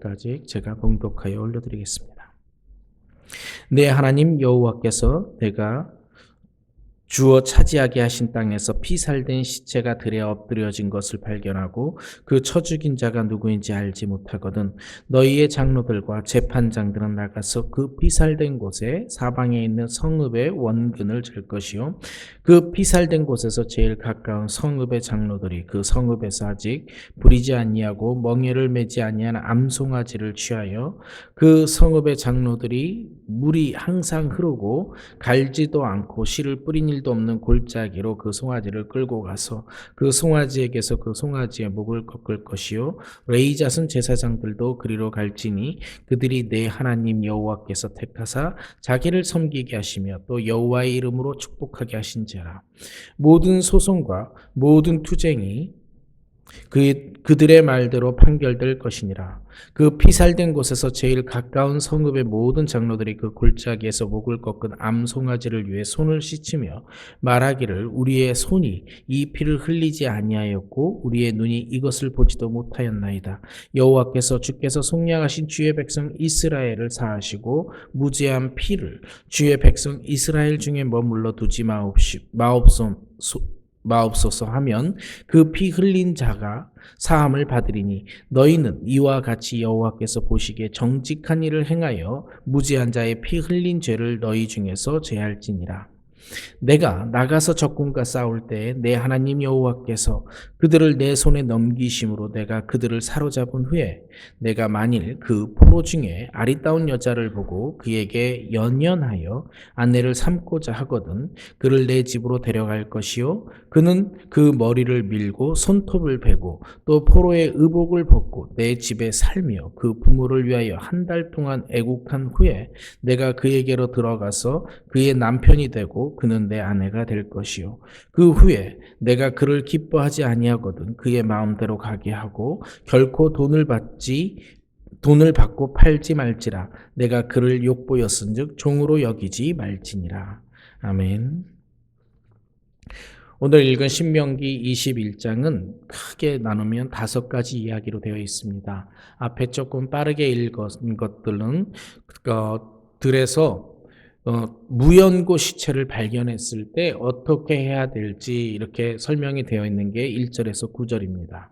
까지 제가 봉독하여 올려드리겠습니다. 내 하나님 여호와께서 내가 주어 차지하게 하신 땅에서 피살된 시체가 들에 엎드려진 것을 발견하고 그쳐 죽인 자가 누구인지 알지 못하거든 너희의 장로들과 재판장들은 나가서 그 피살된 곳에 사방에 있는 성읍의 원근을 잴 것이요. 그 피살된 곳에서 제일 가까운 성읍의 장로들이 그 성읍에서 아직 부리지 아니하고 멍에를 매지 아니한 암송아지를 취하여 그 성읍의 장로들이 물이 항상 흐르고 갈지도 않고 씨를 뿌린 일도 없는 골짜기로 그 송아지를 끌고 가서 그 송아지에게서 그 송아지의 목을 꺾을 것이요. 레이자슨 제사장들도 그리로 갈지니 그들이 내 하나님 여호와께서 택하사 자기를 섬기게 하시며 또 여호와의 이름으로 축복하게 하신지라. 모든 소송과 모든 투쟁이 그, 그들의 말대로 판결될 것이니라. 그 피살된 곳에서 제일 가까운 성읍의 모든 장로들이 그 골짜기에서 목을 꺾은 암송아지를 위해 손을 씻으며 말하기를 우리의 손이 이 피를 흘리지 아니하였고 우리의 눈이 이것을 보지도 못하였나이다. 여호와께서 주께서 속량하신 주의 백성 이스라엘을 사하시고 무죄한 피를 주의 백성 이스라엘 중에 머물러 두지 마옵시, 마옵소, 마옵소서 하면 그 피 흘린 자가 사함을 받으리니 너희는 이와 같이 여호와께서 보시기에 정직한 일을 행하여 무지한 자의 피 흘린 죄를 너희 중에서 제할지니라. 내가 나가서 적군과 싸울 때에 내 하나님 여호와께서 그들을 내 손에 넘기심으로 내가 그들을 사로잡은 후에 내가 만일 그 포로 중에 아리따운 여자를 보고 그에게 연연하여 아내를 삼고자 하거든 그를 내 집으로 데려갈 것이요. 그는 그 머리를 밀고 손톱을 베고 또 포로의 의복을 벗고 내 집에 살며 그 부모를 위하여 한 달 동안 애국한 후에 내가 그에게로 들어가서 그의 남편이 되고 그는 내 아내가 될 것이요 그 후에 내가 그를 기뻐하지 아니하거든 그의 마음대로 가게 하고 결코 돈을 받지 돈을 받고 팔지 말지라 내가 그를 욕보였은즉 종으로 여기지 말지니라 아멘. 오늘 읽은 신명기 21장은 크게 나누면 다섯 가지 이야기로 되어 있습니다. 앞에 조금 빠르게 읽은 것들은 어, 들에서 어, 무연고 시체를 발견했을 때 어떻게 해야 될지 이렇게 설명이 되어 있는 게 1절에서 9절입니다.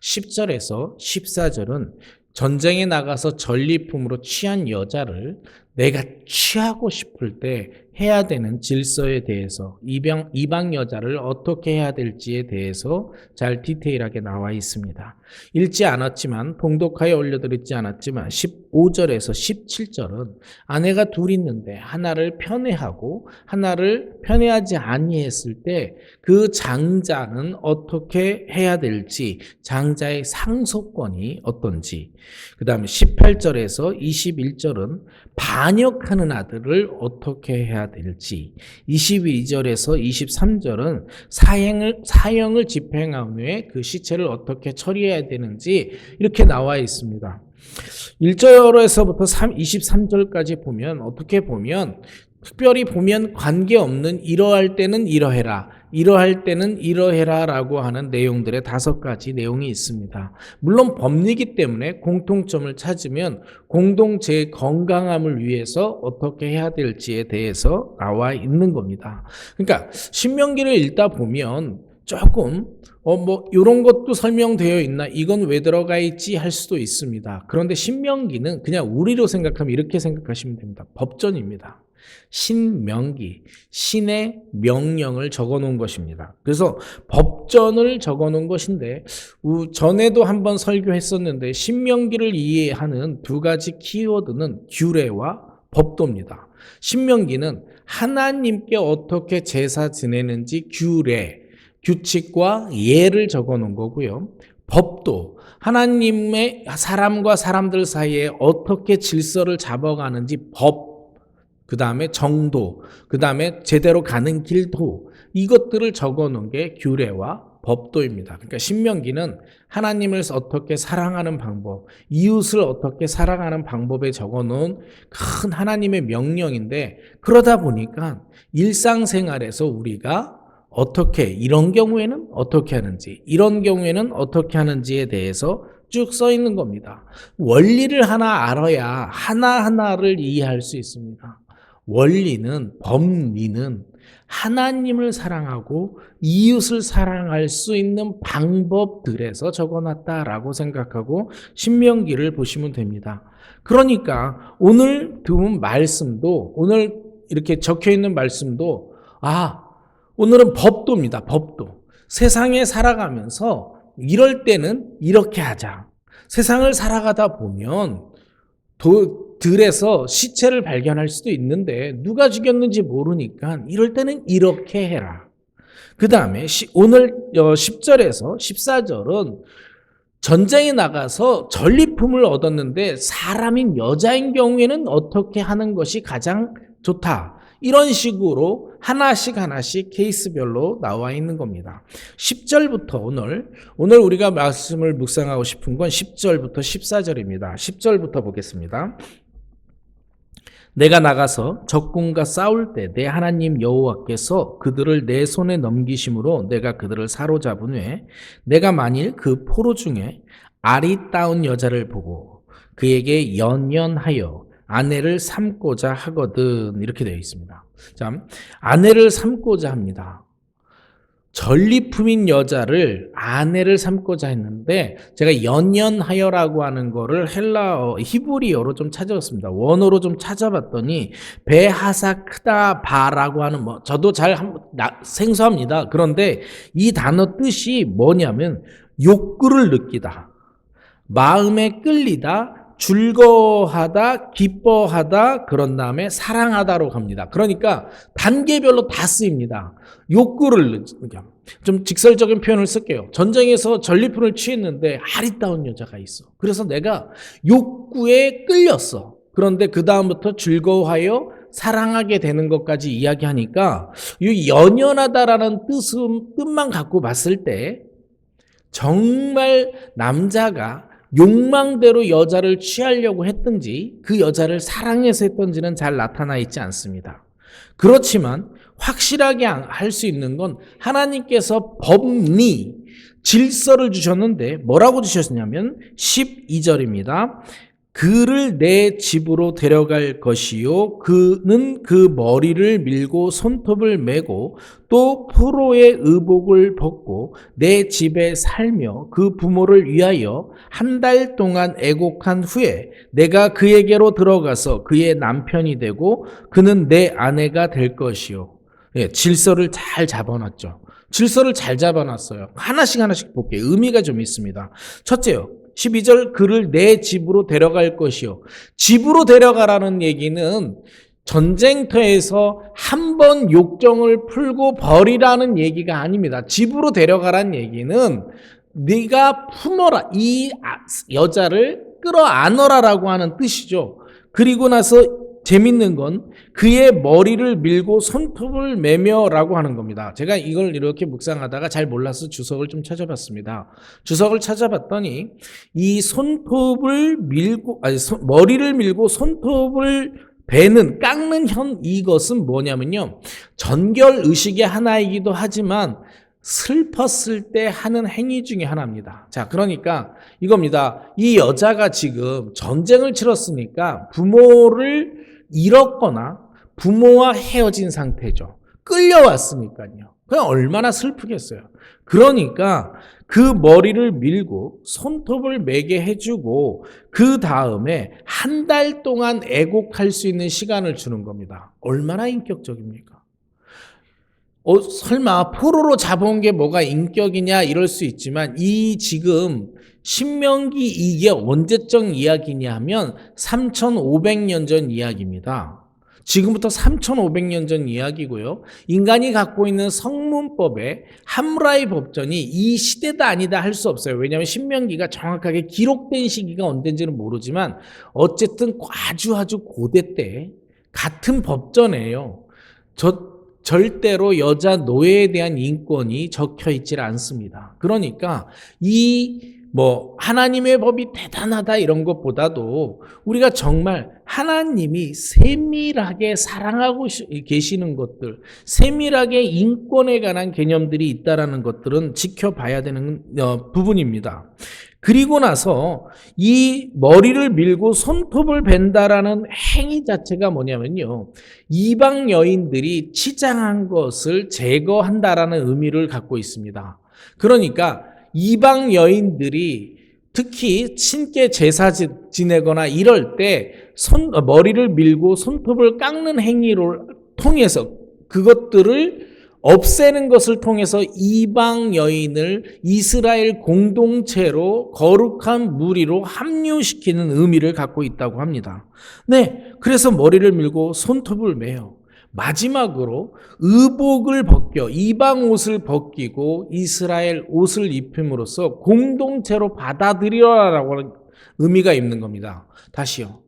10절에서 14절은 전쟁에 나가서 전리품으로 취한 여자를 내가 취하고 싶을 때 해야 되는 질서에 대해서 이방, 이방 여자를 어떻게 해야 될지에 대해서 잘 디테일하게 나와 있습니다. 읽지 않았지만 봉독하여 올려드리지 않았지만 15절에서 17절은 아내가 둘 있는데 하나를 편애하고 하나를 편애하지 아니했을 때 그 장자는 어떻게 해야 될지 장자의 상속권이 어떤지 그 다음에 18절에서 21절은 반역하는 아들을 어떻게 해야 될지 22절에서 23절은 사형을, 사형을 집행한 후에 그 시체를 어떻게 처리해야 되는지 이렇게 나와 있습니다. 1절에서부터 23절까지 보면 어떻게 보면 특별히 보면 관계없는 이러할 때는 이러해라. 이러할 때는 이러해라 라고 하는 내용들의 다섯 가지 내용이 있습니다. 물론 법리기 때문에 공통점을 찾으면 공동체의 건강함을 위해서 어떻게 해야 될지에 대해서 나와 있는 겁니다. 그러니까 신명기를 읽다 보면 조금 어 뭐 이런 것도 설명되어 있나 이건 왜 들어가 있지 할 수도 있습니다. 그런데 신명기는 그냥 우리로 생각하면 이렇게 생각하시면 됩니다. 법전입니다. 신명기, 신의 명령을 적어 놓은 것입니다. 그래서 법전을 적어 놓은 것인데, 전에도 한번 설교했었는데, 신명기를 이해하는 두 가지 키워드는 규례와 법도입니다. 신명기는 하나님께 어떻게 제사 지내는지 규례, 규칙과 예를 적어 놓은 거고요. 법도 하나님의 사람과 사람들 사이에 어떻게 질서를 잡아가는지 법, 그 다음에 정도, 그 다음에 제대로 가는 길도 이것들을 적어 놓은 게 규례와 법도입니다. 그러니까 신명기는 하나님을 어떻게 사랑하는 방법, 이웃을 어떻게 사랑하는 방법에 적어 놓은 큰 하나님의 명령인데 그러다 보니까 일상생활에서 우리가 어떻게 이런 경우에는 어떻게 하는지 이런 경우에는 어떻게 하는지에 대해서 쭉 써 있는 겁니다. 원리를 하나 알아야 하나하나를 이해할 수 있습니다. 원리는, 법리는 하나님을 사랑하고 이웃을 사랑할 수 있는 방법들에서 적어놨다라고 생각하고 신명기를 보시면 됩니다. 그러니까 오늘 들은 말씀도 오늘 이렇게 적혀 있는 말씀도 아 오늘은 법도입니다. 법도 세상에 살아가면서 이럴 때는 이렇게 하자. 세상을 살아가다 보면 도, 들에서 시체를 발견할 수도 있는데 누가 죽였는지 모르니까 이럴 때는 이렇게 해라. 그 다음에 오늘 10절에서 14절은 전쟁에 나가서 전리품을 얻었는데 사람인 여자인 경우에는 어떻게 하는 것이 가장 좋다. 이런 식으로 하나씩 하나씩 케이스별로 나와 있는 겁니다. 10절부터 오늘, 오늘 우리가 말씀을 묵상하고 싶은 건 10절부터 14절입니다. 10절부터 보겠습니다. 내가 나가서 적군과 싸울 때 내 하나님 여호와께서 그들을 내 손에 넘기심으로 내가 그들을 사로잡은 후에 내가 만일 그 포로 중에 아리따운 여자를 보고 그에게 연연하여 아내를 삼고자 하거든 이렇게 되어 있습니다. 자, 아내를 삼고자 합니다. 전리품인 여자를 아내를 삼고자 했는데 제가 연연하여라고 하는 거를 헬라어 히브리어로 좀 찾아봤습니다. 원어로 좀 찾아봤더니 베하사 크다 바라고 하는 뭐 저도 잘 생소합니다. 그런데 이 단어 뜻이 뭐냐면 욕구를 느끼다. 마음에 끌리다, 즐거워하다, 기뻐하다, 그런 다음에 사랑하다로 갑니다. 그러니까 단계별로 다 쓰입니다. 욕구를 좀 직설적인 표현을 쓸게요. 전쟁에서 전리품을 취했는데 아리따운 여자가 있어. 그래서 내가 욕구에 끌렸어. 그런데 그 다음부터 즐거워하여 사랑하게 되는 것까지 이야기하니까 이 연연하다라는 뜻은 뜻만 갖고 봤을 때 정말 남자가 욕망대로 여자를 취하려고 했든지 그 여자를 사랑해서 했던지는 잘 나타나 있지 않습니다. 그렇지만 확실하게 할 수 있는 건 하나님께서 법리, 질서를 주셨는데 뭐라고 주셨냐면 12절입니다. 그를 내 집으로 데려갈 것이요. 그는 그 머리를 밀고 손톱을 메고 또 포로의 의복을 벗고 내 집에 살며 그 부모를 위하여 한 달 동안 애곡한 후에 내가 그에게로 들어가서 그의 남편이 되고 그는 내 아내가 될 것이요. 예, 질서를 잘 잡아놨죠. 질서를 잘 잡아놨어요. 하나씩 하나씩 볼게요. 의미가 좀 있습니다. 첫째요. 12절 그를 내 집으로 데려갈 것이요. 집으로 데려가라는 얘기는 전쟁터에서 한 번 욕정을 풀고 버리라는 얘기가 아닙니다. 집으로 데려가라는 얘기는 네가 품어라 이 아, 여자를 끌어안어라라고 하는 뜻이죠. 그리고 나서 재밌는 건 그의 머리를 밀고 손톱을 매며라고 하는 겁니다. 제가 이걸 이렇게 묵상하다가 잘 몰라서 주석을 좀 찾아봤습니다. 주석을 찾아봤더니 이 손톱을 밀고 아니 손, 머리를 밀고 손톱을 배는 깎는 현 이것은 뭐냐면요. 전결 의식의 하나이기도 하지만 슬펐을 때 하는 행위 중에 하나입니다. 자, 그러니까 이겁니다. 이 여자가 지금 전쟁을 치렀으니까 부모를 잃었거나 부모와 헤어진 상태죠. 끌려왔으니까요. 그냥 얼마나 슬프겠어요. 그러니까 그 머리를 밀고 손톱을 매게 해주고 그 다음에 한 달 동안 애곡할 수 있는 시간을 주는 겁니다. 얼마나 인격적입니까? 어, 설마 포로로 잡아온 게 뭐가 인격이냐 이럴 수 있지만 이 지금 신명기 이게 언제적 이야기냐 하면 3500년 전 이야기입니다. 지금부터 3500년 전 이야기고요. 인간이 갖고 있는 성문법에 함라이 법전이 이 시대다 아니다 할 수 없어요. 왜냐하면 신명기가 정확하게 기록된 시기가 언젠지는 모르지만 어쨌든 아주 아주 고대 때 같은 법전이에요. 저 절대로 여자 노예에 대한 인권이 적혀 있질 않습니다. 그러니까 이 뭐 하나님의 법이 대단하다 이런 것보다도 우리가 정말 하나님이 세밀하게 사랑하고 계시는 것들, 세밀하게 인권에 관한 개념들이 있다라는 것들은 지켜봐야 되는 어, 부분입니다. 그리고 나서 이 머리를 밀고 손톱을 벤다라는 행위 자체가 뭐냐면요. 이방 여인들이 치장한 것을 제거한다라는 의미를 갖고 있습니다. 그러니까 이방 여인들이 특히 신께 제사 지- 지내거나 이럴 때 손, 어, 머리를 밀고 손톱을 깎는 행위를 통해서 그것들을 없애는 것을 통해서 이방 여인을 이스라엘 공동체로 거룩한 무리로 합류시키는 의미를 갖고 있다고 합니다. 네, 그래서 머리를 밀고 손톱을 매요. 마지막으로 의복을 벗겨 이방 옷을 벗기고 이스라엘 옷을 입힘으로써 공동체로 받아들여라라고 하는 의미가 있는 겁니다. 다시요.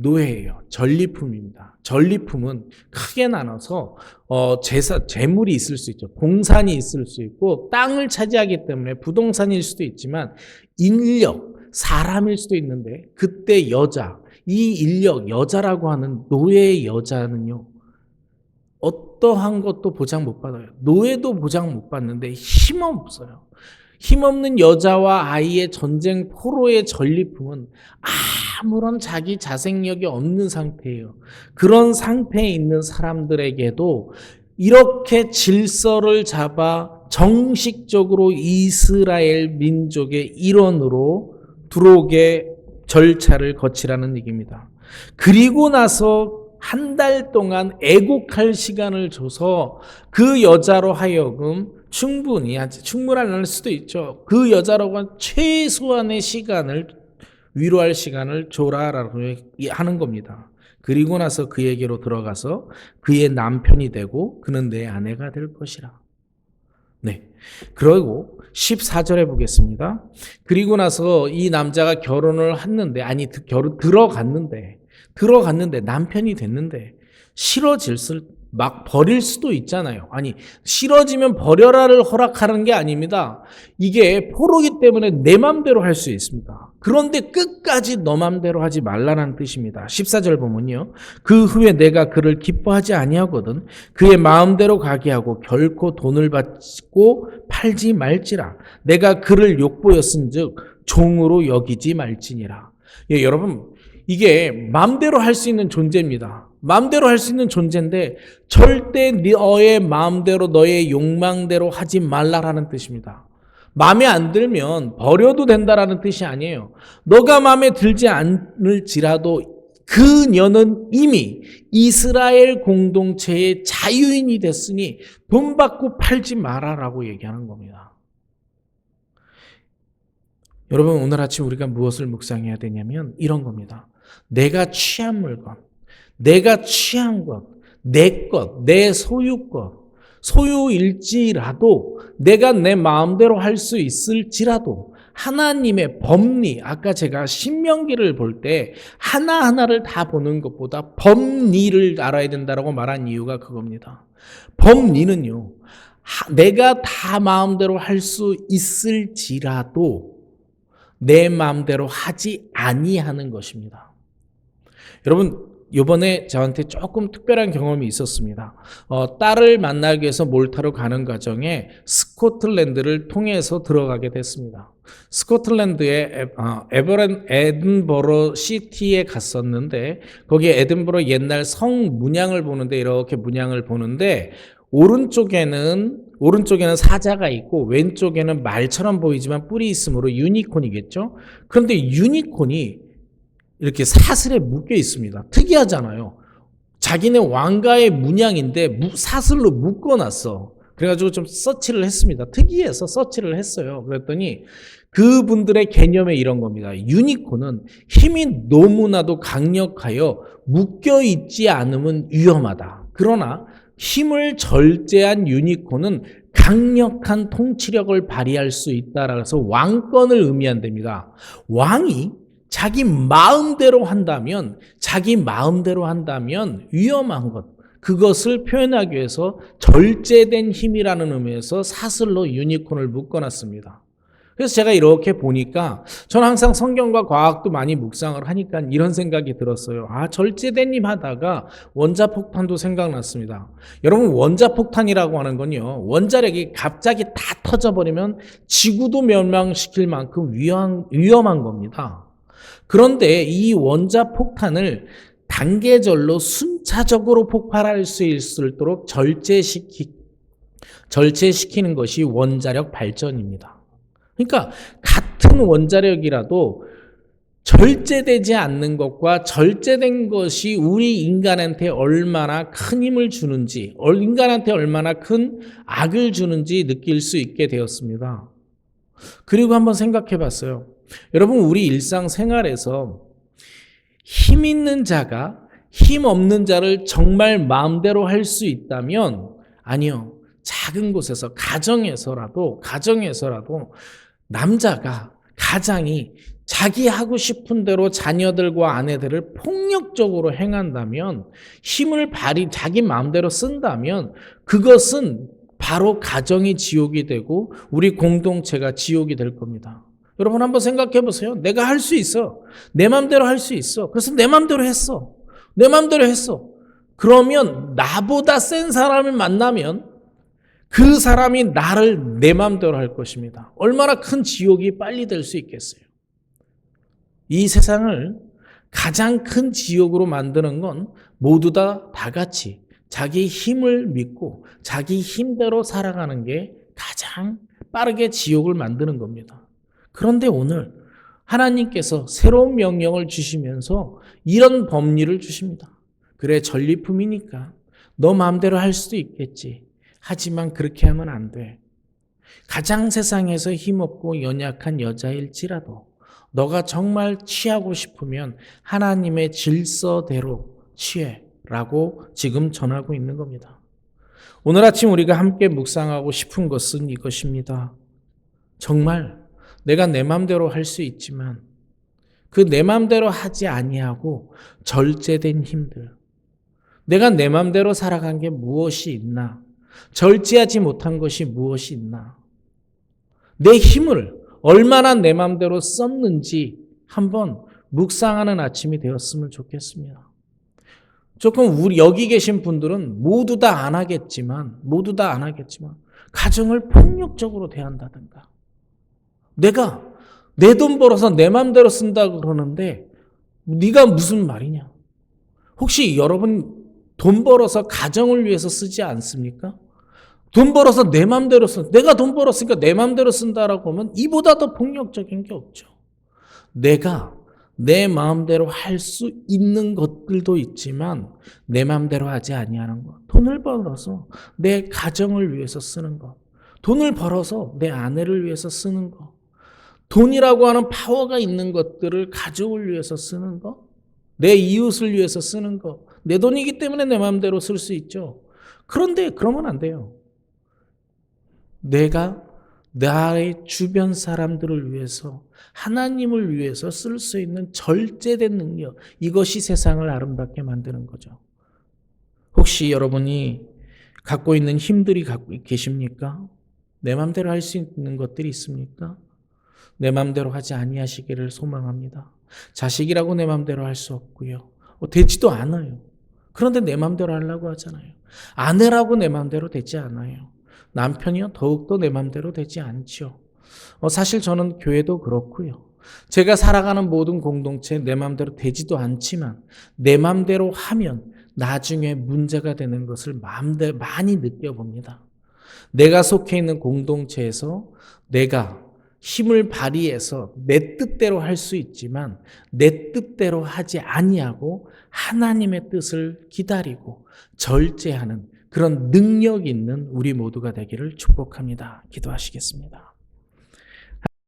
노예예요. 전리품입니다. 전리품은 크게 나눠서 어, 제사 재물이 있을 수 있죠. 동산이 있을 수 있고 땅을 차지하기 때문에 부동산일 수도 있지만 인력, 사람일 수도 있는데 그때 여자, 이 인력 여자라고 하는 노예의 여자는요. 어떠한 것도 보장 못 받아요. 노예도 보장 못 받는데 힘없어요. 힘없는 여자와 아이의 전쟁 포로의 전리품은 아무런 자기 자생력이 없는 상태예요. 그런 상태에 있는 사람들에게도 이렇게 질서를 잡아 정식적으로 이스라엘 민족의 일원으로 들어오게 절차를 거치라는 얘기입니다. 그리고 나서 한 달 동안 애곡할 시간을 줘서 그 여자로 하여금 충분히 아직 충분할 날 수도 있죠. 그 여자라고 한 최소한의 시간을 위로할 시간을 줘라라고 하는 겁니다. 그리고 나서 그에게로 들어가서 그의 남편이 되고 그는 내 아내가 될 것이라. 네. 그리고 14절에 보겠습니다. 그리고 나서 이 남자가 결혼을 했는데, 아니, 드- 결혼, 들어갔는데, 들어갔는데, 남편이 됐는데, 싫어질 수, 막 버릴 수도 있잖아요. 아니, 싫어지면 버려라를 허락하는 게 아닙니다. 이게 포로기 때문에 내 맘대로 할 수 있습니다. 그런데 끝까지 너 맘대로 하지 말라는 뜻입니다. 14절 보면요. 그 후에 내가 그를 기뻐하지 아니하거든 그의 마음대로 가게 하고 결코 돈을 받고 팔지 말지라 내가 그를 욕보였은즉 종으로 여기지 말지니라. 예, 여러분 이게 마음대로 할 수 있는 존재입니다. 마음대로 할 수 있는 존재인데 절대 너의 마음대로 너의 욕망대로 하지 말라라는 뜻입니다. 마음에 안 들면 버려도 된다라는 뜻이 아니에요. 너가 마음에 들지 않을지라도 그녀는 이미 이스라엘 공동체의 자유인이 됐으니 돈 받고 팔지 마라라고 얘기하는 겁니다. 여러분 오늘 아침 우리가 무엇을 묵상해야 되냐면 이런 겁니다. 내가 취한 물건, 내가 취한 것, 내 것, 내 소유 것, 소유일지라도 내가 내 마음대로 할 수 있을지라도 하나님의 법리, 아까 제가 신명기를 볼 때 하나하나를 다 보는 것보다 법리를 알아야 된다라고 말한 이유가 그겁니다. 법리는요, 하- 내가 다 마음대로 할 수 있을지라도 내 마음대로 하지 아니하는 것입니다. 여러분, 요번에 저한테 조금 특별한 경험이 있었습니다. 어, 딸을 만나기 위해서 몰타로 가는 과정에 스코틀랜드를 통해서 들어가게 됐습니다. 스코틀랜드의 에, 어, 에버랜 에든버러 시티에 갔었는데 거기에 에든버러 옛날 성 문양을 보는데 이렇게 문양을 보는데 오른쪽에는 오른쪽에는 사자가 있고 왼쪽에는 말처럼 보이지만 뿔이 있으므로 유니콘이겠죠. 그런데 유니콘이 이렇게 사슬에 묶여 있습니다. 특이하잖아요. 자기네 왕가의 문양인데 무- 사슬로 묶어놨어. 그래가지고 좀 서치를 했습니다. 특이해서 서치를 했어요. 그랬더니 그분들의 개념에 이런 겁니다. 유니콘은 힘이 너무나도 강력하여 묶여 있지 않으면 위험하다. 그러나 힘을 절제한 유니콘은 강력한 통치력을 발휘할 수 있다라서 왕권을 의미한답니다. 왕이 자기 마음대로 한다면, 자기 마음대로 한다면 위험한 것, 그것을 표현하기 위해서 절제된 힘이라는 의미에서 사슬로 유니콘을 묶어놨습니다. 그래서 제가 이렇게 보니까 저는 항상 성경과 과학도 많이 묵상을 하니까 이런 생각이 들었어요. 아, 절제대님 하다가 원자폭탄도 생각났습니다. 여러분, 원자폭탄이라고 하는 건요, 원자력이 갑자기 다 터져버리면 지구도 멸망시킬 만큼 위험, 위험한 겁니다. 그런데 이 원자 폭탄을 단계절로 순차적으로 폭발할 수 있도록 절제시키, 절제시키는 것이 원자력 발전입니다. 그러니까 같은 원자력이라도 절제되지 않는 것과 절제된 것이 우리 인간한테 얼마나 큰 힘을 주는지, 인간한테 얼마나 큰 악을 주는지 느낄 수 있게 되었습니다. 그리고 한번 생각해 봤어요. 여러분, 우리 일상생활에서 힘 있는 자가 힘 없는 자를 정말 마음대로 할 수 있다면, 아니요. 작은 곳에서, 가정에서라도, 가정에서라도 남자가, 가장이 자기 하고 싶은 대로 자녀들과 아내들을 폭력적으로 행한다면, 힘을 발휘, 자기 마음대로 쓴다면, 그것은 바로 가정이 지옥이 되고, 우리 공동체가 지옥이 될 겁니다. 여러분 한번 생각해 보세요. 내가 할 수 있어. 내 마음대로 할 수 있어. 그래서 내 마음대로 했어. 내 마음대로 했어. 그러면 나보다 센 사람을 만나면 그 사람이 나를 내 마음대로 할 것입니다. 얼마나 큰 지옥이 빨리 될 수 있겠어요. 이 세상을 가장 큰 지옥으로 만드는 건 모두 다 다 같이 자기 힘을 믿고 자기 힘대로 살아가는 게 가장 빠르게 지옥을 만드는 겁니다. 그런데 오늘 하나님께서 새로운 명령을 주시면서 이런 법리를 주십니다. 그래, 전리품이니까 너 마음대로 할 수도 있겠지. 하지만 그렇게 하면 안 돼. 가장 세상에서 힘없고 연약한 여자일지라도 너가 정말 취하고 싶으면 하나님의 질서대로 취해 라고 지금 전하고 있는 겁니다. 오늘 아침 우리가 함께 묵상하고 싶은 것은 이것입니다. 정말 내가 내 마음대로 할 수 있지만 그 내 마음대로 하지 아니하고 절제된 힘들. 내가 내 마음대로 살아간 게 무엇이 있나? 절제하지 못한 것이 무엇이 있나? 내 힘을 얼마나 내 마음대로 썼는지 한번 묵상하는 아침이 되었으면 좋겠습니다. 조금 우리 여기 계신 분들은 모두 다 안 하겠지만 모두 다 안 하겠지만 가정을 폭력적으로 대한다든가 내가 내 돈 벌어서 내 마음대로 쓴다 그러는데 네가 무슨 말이냐? 혹시 여러분 돈 벌어서 가정을 위해서 쓰지 않습니까? 돈 벌어서 내 마음대로 쓴 내가 돈 벌었으니까 내 마음대로 쓴다라고 하면 이보다 더 폭력적인 게 없죠. 내가 내 마음대로 할 수 있는 것들도 있지만 내 마음대로 하지 아니하는 것. 돈을 벌어서 내 가정을 위해서 쓰는 것. 돈을 벌어서 내 아내를 위해서 쓰는 것. 돈이라고 하는 파워가 있는 것들을 가족을 위해서 쓰는 것, 내 이웃을 위해서 쓰는 것, 내 돈이기 때문에 내 마음대로 쓸 수 있죠. 그런데 그러면 안 돼요. 내가 나의 주변 사람들을 위해서 하나님을 위해서 쓸 수 있는 절제된 능력 이것이 세상을 아름답게 만드는 거죠. 혹시 여러분이 갖고 있는 힘들이 갖고 계십니까? 내 마음대로 할 수 있는 것들이 있습니까? 내 마음대로 하지 아니하시기를 소망합니다. 자식이라고 내 마음대로 할 수 없고요. 어, 되지도 않아요. 그런데 내 마음대로 하려고 하잖아요. 아내라고 내 마음대로 되지 않아요. 남편이요 더욱더 내 마음대로 되지 않죠. 어, 사실 저는 교회도 그렇고요. 제가 살아가는 모든 공동체 내 마음대로 되지도 않지만 내 마음대로 하면 나중에 문제가 되는 것을 마음대로 많이 느껴봅니다. 내가 속해 있는 공동체에서 내가 힘을 발휘해서 내 뜻대로 할 수 있지만 내 뜻대로 하지 아니하고 하나님의 뜻을 기다리고 절제하는 그런 능력 있는 우리 모두가 되기를 축복합니다. 기도하시겠습니다.